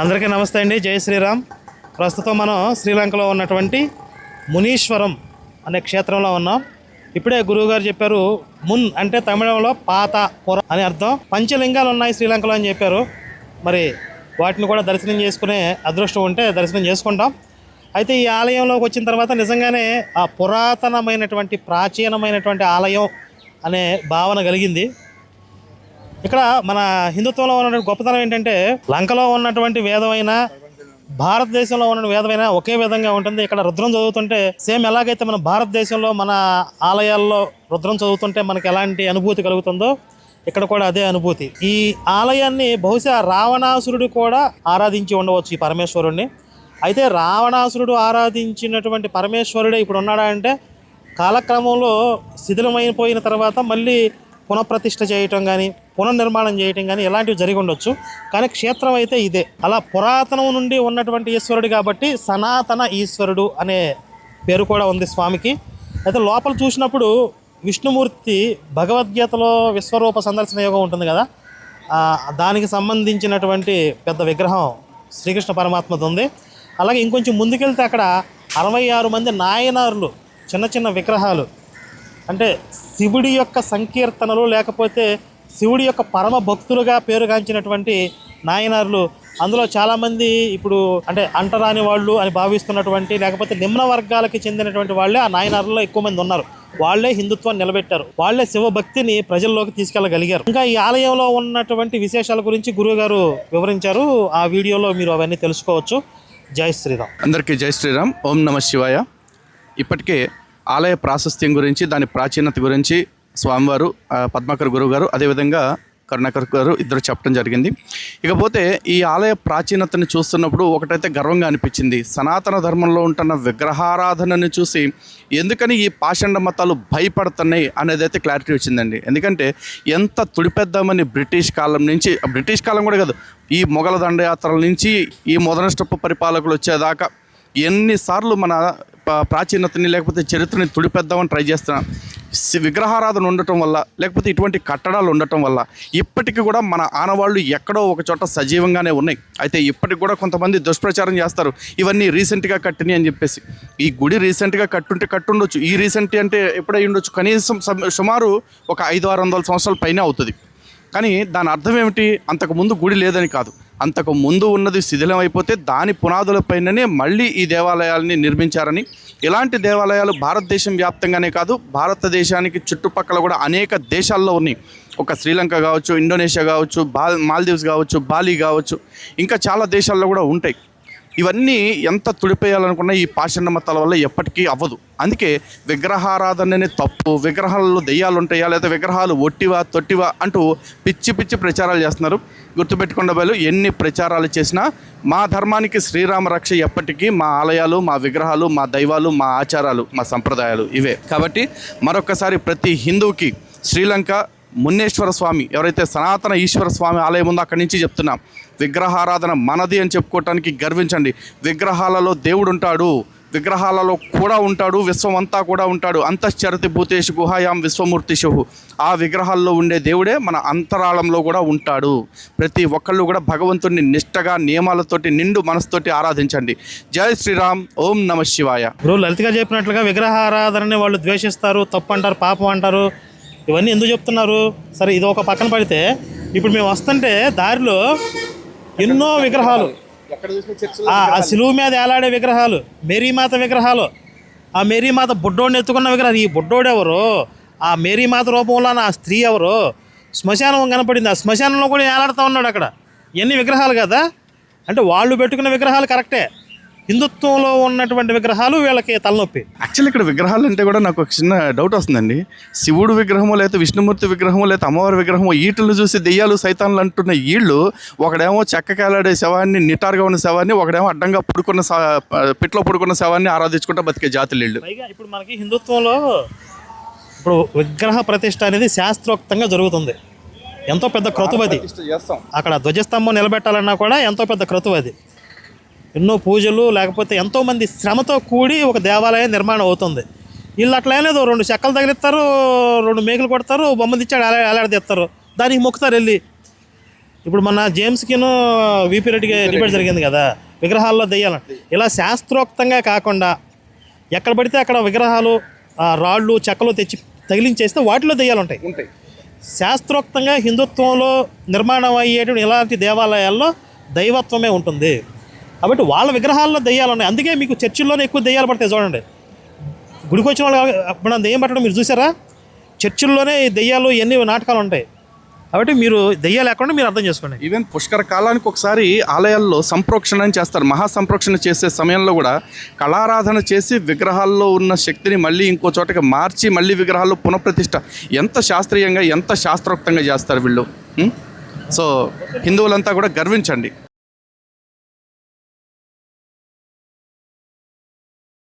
అందరికీ నమస్తే అండి. జై శ్రీరామ్. ప్రస్తుతం మనం శ్రీలంకలో ఉన్నటువంటి మునీశ్వరం అనే క్షేత్రంలో ఉన్నాం. ఇప్పుడే గురువుగారు చెప్పారు మున్ అంటే తమిళంలో పాత పుర అని అర్థం. పంచలింగాలు ఉన్నాయి శ్రీలంకలో అని చెప్పారు. మరి వాటిని కూడా దర్శనం చేసుకునే అదృష్టం ఉంటే దర్శనం చేసుకుంటాం. అయితే ఈ ఆలయంలోకి వచ్చిన తర్వాత నిజంగానే ఆ పురాతనమైనటువంటి ప్రాచీనమైనటువంటి ఆలయం అనే భావన కలిగింది. ఇక్కడ మన హిందుత్వంలో ఉన్నటువంటి గొప్పతనం ఏంటంటే లంకలో ఉన్నటువంటి వేదమైన భారతదేశంలో ఉన్న వేదమైన ఒకే విధంగా ఉంటుంది. ఇక్కడ రుద్రం చదువుతుంటే సేమ్ ఎలాగైతే మన భారతదేశంలో మన ఆలయాల్లో రుద్రం చదువుతుంటే మనకు ఎలాంటి అనుభూతి కలుగుతుందో ఇక్కడ కూడా అదే అనుభూతి. ఈ ఆలయాన్ని బహుశా రావణాసురుడు కూడా ఆరాధించి ఉండవచ్చు ఈ పరమేశ్వరుణ్ణి. అయితే రావణాసురుడు ఆరాధించినటువంటి పరమేశ్వరుడే ఇప్పుడు ఉన్నాడా అంటే కాలక్రమంలో శిథిలమైపోయిన తర్వాత మళ్ళీ పునఃప్రతిష్ఠ చేయటం కానీ పునర్నిర్మాణం చేయటం కానీ ఇలాంటివి జరిగి ఉండొచ్చు. కానీ క్షేత్రం అయితే ఇదే. అలా పురాతనం నుండి ఉన్నటువంటి ఈశ్వరుడు కాబట్టి సనాతన ఈశ్వరుడు అనే పేరు కూడా ఉంది స్వామికి. అయితే లోపల చూసినప్పుడు విష్ణుమూర్తి భగవద్గీతలో విశ్వరూప సందర్శన యోగం ఉంటుంది కదా. దానికి సంబంధించినటువంటి పెద్ద విగ్రహం శ్రీకృష్ణ పరమాత్మది ఉంది. అలాగే ఇంకొంచెం ముందుకెళ్తే అక్కడ అరవై ఆరు మంది నాయనారులు చిన్న చిన్న విగ్రహాలు. అంటే శివుడి యొక్క సంకీర్తనలు లేకపోతే శివుడి యొక్క పరమ భక్తులుగా పేరుగాంచినటువంటి నాయనార్లు. అందులో చాలామంది ఇప్పుడు అంటే అంటరాని వాళ్ళు అని భావిస్తున్నటువంటి లేకపోతే నిమ్న వర్గాలకి చెందినటువంటి వాళ్ళే ఆ నాయనార్లలో ఎక్కువ మంది ఉన్నారు. వాళ్ళే హిందుత్వాన్ని నిలబెట్టారు. వాళ్ళే శివభక్తిని ప్రజల్లోకి తీసుకెళ్ళగలిగారు. ఇంకా ఈ ఆలయంలో ఉన్నటువంటి విశేషాల గురించి గురువుగారు వివరించారు. ఆ వీడియోలో మీరు అవన్నీ తెలుసుకోవచ్చు. జై శ్రీరామ్. అందరికీ జై శ్రీరామ్. ఓం నమ శివాయ. ఇప్పటికే ఆలయ ప్రాశస్త్యం గురించి దాని ప్రాచీనత గురించి స్వామివారు పద్మాకర్ గురువు గారు అదేవిధంగా కరుణాకర్ గారు ఇద్దరు చెప్పడం జరిగింది. ఇకపోతే ఈ ఆలయ ప్రాచీనతని చూస్తున్నప్పుడు ఒకటైతే గర్వంగా అనిపించింది. సనాతన ధర్మంలో ఉంటున్న విగ్రహారాధనని చూసి ఎందుకని ఈ పాషండ మతాలు భయపడుతున్నాయి అనేది అయితే క్లారిటీ వచ్చిందండి. ఎందుకంటే ఎంత తుడిపెద్దామని బ్రిటిష్ కాలం నుంచి బ్రిటిష్ కాలం కూడా కాదు ఈ మొఘల దండయాత్రల నుంచి ఈ మొదనష్టపు పరిపాలకులు వచ్చేదాకా ఎన్నిసార్లు మన ప్రాచీనతని లేకపోతే చరిత్రని తుడిపెద్దామని ట్రై చేస్తున్నా. విగ్రహారాధన ఉండటం వల్ల లేకపోతే ఇటువంటి కట్టడాలు ఉండటం వల్ల ఇప్పటికీ కూడా మన ఆనవాళ్ళు ఎక్కడో ఒక చోట సజీవంగానే ఉన్నాయి. అయితే ఇప్పటికి కూడా కొంతమంది దుష్ప్రచారం చేస్తారు. ఇవన్నీ రీసెంట్గా కట్టినాయి అని చెప్పేసి. ఈ గుడి రీసెంట్గా కట్టుంటే కట్టుండొచ్చు. ఈ రీసెంట్ అంటే ఎప్పుడై ఉండొచ్చు కనీసం సుమారు ఒక ఐదు ఆరు వందల సంవత్సరాల పైన అవుతుంది. కానీ దాని అర్థం ఏమిటి? అంతకు ముందు గుడి లేదని కాదు. అంతకు ముందు ఉన్నది శిథిలం అయిపోతే దాని పునాదులపైననే మళ్ళీ ఈ దేవాలయాల్ని నిర్మించారని. ఇలాంటి దేవాలయాలు భారతదేశం వ్యాప్తంగానే కాదు భారతదేశానికి చుట్టుపక్కల కూడా అనేక దేశాల్లో ఉన్నాయి. ఒక శ్రీలంక కావచ్చు ఇండోనేషియా కావచ్చు బాల్ మాల్దీవ్స్ కావచ్చు బాలి కావచ్చు ఇంకా చాలా దేశాల్లో కూడా ఉంటాయి. ఇవన్నీ ఎంత తుడిపేయాలనుకున్నా ఈ పాషండ మతాల వల్ల ఎప్పటికీ అవ్వదు. అందుకే విగ్రహారాధననే తప్పు విగ్రహాలలో దెయ్యాలు ఉంటాయా లేదా విగ్రహాలు ఒట్టివా తొట్టివా అంటూ పిచ్చి పిచ్చి ప్రచారాలు చేస్తున్నారు. గుర్తుపెట్టుకున్న వాళ్ళు ఎన్ని ప్రచారాలు చేసినా మా ధర్మానికి శ్రీరామ రక్ష ఎప్పటికీ మా ఆలయాలు మా విగ్రహాలు మా దైవాలు మా ఆచారాలు మా సంప్రదాయాలు ఇవే. కాబట్టి మరొకసారి ప్రతి హిందువుకి శ్రీలంక మున్నేశ్వర స్వామి ఎవరైతే సనాతన ఈశ్వర స్వామి ఆలయం ఉందో అక్కడి నుంచి చెప్తున్నాం విగ్రహారాధన మనది అని చెప్పుకోవటానికి గర్వించండి. విగ్రహాలలో దేవుడు ఉంటాడు విగ్రహాలలో కూడా ఉంటాడు విశ్వం అంతా కూడా ఉంటాడు. అంతశ్చరతి భూతేషు గుహాయాం విశ్వమూర్తిషు. ఆ విగ్రహాల్లో ఉండే దేవుడే మన అంతరాళంలో కూడా ఉంటాడు. ప్రతి ఒక్కళ్ళు కూడా భగవంతుడిని నిష్టగా నియమాలతోటి నిండు మనసుతోటి ఆరాధించండి. జై శ్రీరామ్ ఓం నమ శివాయ. ఇప్పుడు లలితగా గారు చెప్పినట్లుగా విగ్రహారాధనని వాళ్ళు ద్వేషిస్తారు తప్పు అంటారు పాపం అంటారు. ఇవన్నీ ఎందుకు చెప్తున్నారు? సరే ఇది ఒక పక్కన పడితే ఇప్పుడు మేము వస్తుంటే దారిలో ఎన్నో విగ్రహాలు. ఆ సిలువు మీద ఏలాడే విగ్రహాలు మేరీమాత విగ్రహాలు ఆ మేరీమాత బుడ్డోడిని ఎత్తుకున్న విగ్రహాలు. ఈ బుడ్డోడు ఎవరు? ఆ మేరీమాత రూపంలో ఆ స్త్రీ ఎవరు? శ్మశానం కనపడింది. ఆ శ్మశానంలో కూడా ఏలాడుతూ ఉన్నాడు అక్కడ. ఎన్ని విగ్రహాలు కదా? అంటే వాళ్ళు పెట్టుకున్న విగ్రహాలు కరెక్టే. హిందుత్వంలో ఉన్నటువంటి విగ్రహాలు వీళ్ళకి తలనొప్పి. యాక్చువల్లీ ఇక్కడ విగ్రహాలు అంటే కూడా నాకు ఒక చిన్న డౌట్ వస్తుందండి. శివుడు విగ్రహమో లేకపోతే విష్ణుమూర్తి విగ్రహమో లేకపోతే అమ్మవారి విగ్రహమో ఈటలు చూసి దెయ్యాలు సైతాన్లు అంటున్న వీళ్ళు ఒకడేమో చెక్కకేలాడే శవాన్ని నిటారుగా ఉన్న శవాన్ని ఒకడేమో అడ్డంగా పుడుకున్న పిట్లో పుడుకున్న శవాన్ని ఆరాధించుకుంటా బతికే జాతులు వీళ్ళు. ఇప్పుడు మనకి హిందుత్వంలో ఇప్పుడు విగ్రహ ప్రతిష్ట అనేది శాస్త్రోక్తంగా జరుగుతుంది. ఎంతో పెద్ద క్రతువు అది చేస్తాం. అక్కడ ధ్వజస్తంభం నిలబెట్టాలన్నా కూడా ఎంతో పెద్ద క్రతువు అది ఎన్నో పూజలు లేకపోతే ఎంతోమంది శ్రమతో కూడి ఒక దేవాలయం నిర్మాణం అవుతుంది. వీళ్ళు అట్లా లేదు రెండు చెక్కలు తగిలిస్తారు రెండు మేకలు కొడతారు బొమ్మ తెచ్చాడు అలా ఎలాడదీస్తారు దానికి మొక్కుతారు వెళ్ళి. ఇప్పుడు మన జేమ్స్కిను విపి రెడ్డికి డిబేట్ జరిగింది కదా విగ్రహాల్లో దెయ్యాలు. ఇలా శాస్త్రోక్తంగా కాకుండా ఎక్కడ పడితే అక్కడ విగ్రహాలు రాళ్ళు చెక్కలు తెచ్చి తగిలించేస్తే వాటిలో దెయ్యాలు ఉంటాయి. ఉంటాయి. శాస్త్రోక్తంగా హిందుత్వంలో నిర్మాణం అయ్యేటువంటి ఇలాంటి దేవాలయాల్లో దైవత్వమే ఉంటుంది. కాబట్టి వాళ్ళ విగ్రహాల్లో దెయ్యాలు ఉన్నాయి. అందుకే మీకు చర్చిల్లోనే ఎక్కువ దెయ్యాలు పడతాయి చూడండి. గుడికి వచ్చిన వాళ్ళు మనం దెయ్యం పట్టడం మీరు చూసారా? చర్చిల్లోనే దెయ్యాలు ఎన్ని నాటకాలు ఉంటాయి. కాబట్టి మీరు దెయ్యాలు లేకుండా మీరు అర్థం చేసుకోండి. ఈవెన్ పుష్కర కాలానికి ఒకసారి ఆలయాల్లో సంప్రోక్షణ అని చేస్తారు. మహా సంప్రోక్షణ చేసే సమయంలో కూడా కళారాధన చేసి విగ్రహాల్లో ఉన్న శక్తిని మళ్ళీ ఇంకో చోటకి మార్చి మళ్ళీ విగ్రహాల్లో పునఃప్రతిష్ట. ఎంత శాస్త్రీయంగా ఎంత శాస్త్రోక్తంగా చేస్తారు వీళ్ళు? సో హిందువులంతా కూడా గర్వించండి.